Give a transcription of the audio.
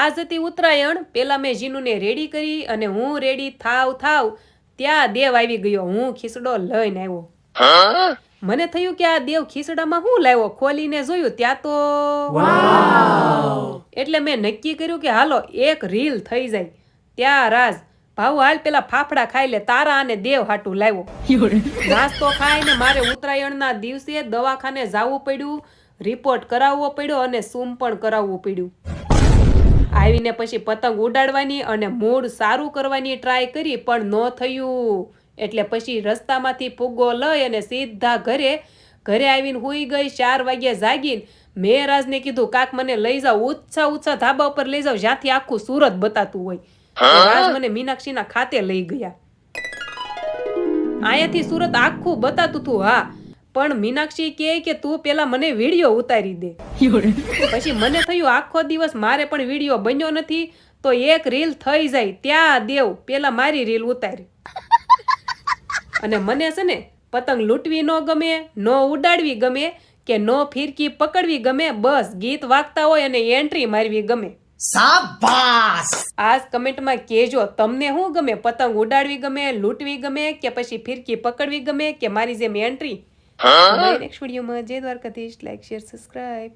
આજ જતી ઉત્તરાયણ પહેલાં મેં જીનુને રેડી કરી અને હું રેડી થાવ થાવ ત્યાં દેવ આવી ગયો. હું ખીસડો લઈને આવ્યો. મને થયું કે આ દેવ ખીસડામાં હું લાવ્યો? ખોલીને જોયું ત્યાં તો એટલે મેં નક્કી કર્યું કે હાલો એક રીલ થઈ જાય. ત્યાં રાજ ભાવ હાલ પેલા ફાફડા ખાઈ લે તારા અને દેવ હાટું લાવ્યો. નાસ્તો ખાઈને મારે ઉત્તરાયણના દિવસે દવાખાને જવું પડ્યું રિપોર્ટ કરાવવો પડ્યો અને સૂમ પણ કરાવવું પડ્યું. આવીને પછી પતંગ ઉડાડવાની અને મૂડ સારું કરવાની ટ્રાય કરી પણ ન થયું. એટલે પછી રસ્તામાંથી ફુગ્ગો લઈ અને સીધા ઘરે ઘરે આવીને હોઈ ગઈ ચાર વાગ્યા જાગીને મેં રાજને કીધું કાક મને લઈ જાઓ ઉચ્છા ઉચ્છા ધાબા ઉપર લઈ જાઓ જ્યાંથી આખું સુરત બતાતું હોય. રાજ મને મીનાક્ષીના ખાતે લઈ ગયા. અહીંયાથી સુરત આખું બતાતું હતું હા. પણ મીનાક્ષી કહે કે તું પેલા મને વીડિયો ઉતારી દે. પછી મને થયું આખો દિવસ મારે પણ વીડિયો બન્યો નથી તો એક રીલ થઈ જાય ત્યાં દેવ પેલા મારી રીલ ઉતારી. અને મને છે ને પતંગ લૂંટવી ન ગમે ન ઉડાડવી ગમે કે ન ફિરકી પકડવી ગમે બસ ગીત વાગતા હોય અને એન્ટ્રી મારવી ગમે. શાબાશ આજ કમેન્ટમાં કહેજો તમને શું ગમે? પતંગ ઉડાડવી ગમે લૂંટવી ગમે કે પછી ફિરકી પકડવી ગમે કે મારી જેમ એન્ટ્રી નેક્સ્ટ વિડીયોમાં જય દ્વારકાધીશ લાઈક શેર સબસ્ક્રાઇબ